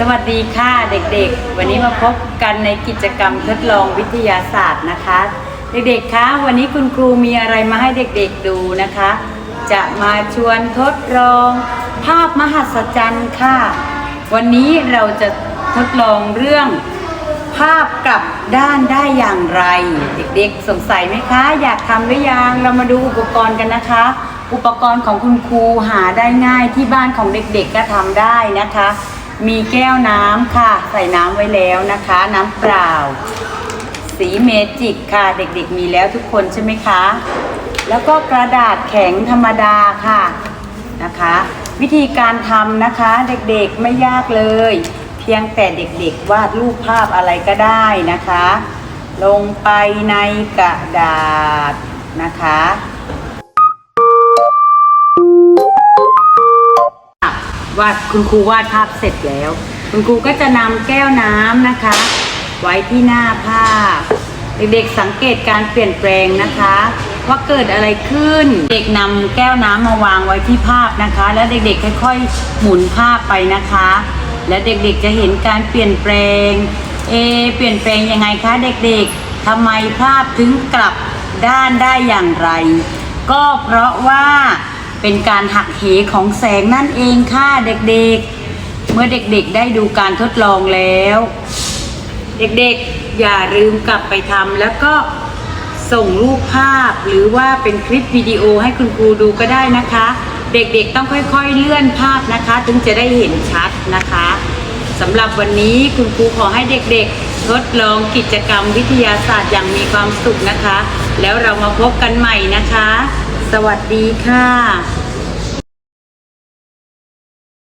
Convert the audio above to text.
สวัสดีค่ะเด็กๆ วันนี้มาพบกันในกิจกรรมทดลองวิทยาศาสตร์นะคะ เด็กๆคะวันนี้คุณครูมีอะไรมาให้เด็กๆดูนะคะ จะมาชวนทดลอง ภาพมหัศจรรย์ค่ะ วันนี้เราจะทดลองเรื่อง ภาพกลับด้านได้อย่างไร เด็กๆ สงสัยไหมคะ อยากทำหรือยังเรามาดูอุปกรณ์กันนะคะ อุปกรณ์ของคุณครูหาได้ง่ายที่บ้านของเด็กๆก็ทำได้นะคะ มีแก้วน้ำค่ะ ใส่น้ำไว้แล้วนะคะ น้ำเปล่า สีเมจิกค่ะ เด็กๆมีแล้วทุกคนใช่ไหมคะ แล้วก็กระดาษแข็งธรรมดาค่ะนะคะ วิธีการทำนะคะเด็กๆไม่ยากเลย เพียงแต่เด็กๆวาดรูปภาพอะไรก็ได้นะคะ ลงไปในกระดาษนะคะ วาดคุณครูวาดภาพเสร็จแล้ว คุณครูก็จะนำแก้วน้ำนะคะ ไว้ที่หน้าภาพ เด็กๆสังเกตการเปลี่ยนแปลงนะคะ ว่าเกิดอะไรขึ้น เด็กนำแก้วน้ำมาวางไว้ที่ภาพนะคะ แล้วเด็กๆค่อยๆ หมุนภาพไปนะคะ และเด็กๆจะเห็นการเปลี่ยนแปลงเอเปลี่ยนแปลงยังไงคะเด็กๆทำไมภาพถึงกลับด้านได้อย่างไร ก็เพราะว่า เป็นการหักเหของแสงนั่นเองค่ะเด็กๆ เมื่อเด็กๆได้ดูการทดลองแล้ว เด็กๆอย่าลืมกลับไปทำแล้วก็ส่งรูปภาพหรือว่าเป็นคลิปวิดีโอให้คุณครูดูก็ได้นะคะ เด็กๆต้องค่อยๆเลื่อนภาพนะคะ ถึงจะได้เห็นชัดนะคะสำหรับวันนี้คุณครูขอให้เด็กๆ ทดลองกิจกรรมวิทยาศาสตร์อย่างมีความสุขนะคะ แล้วเรามาพบกันใหม่นะคะ สวัสดีค่ะ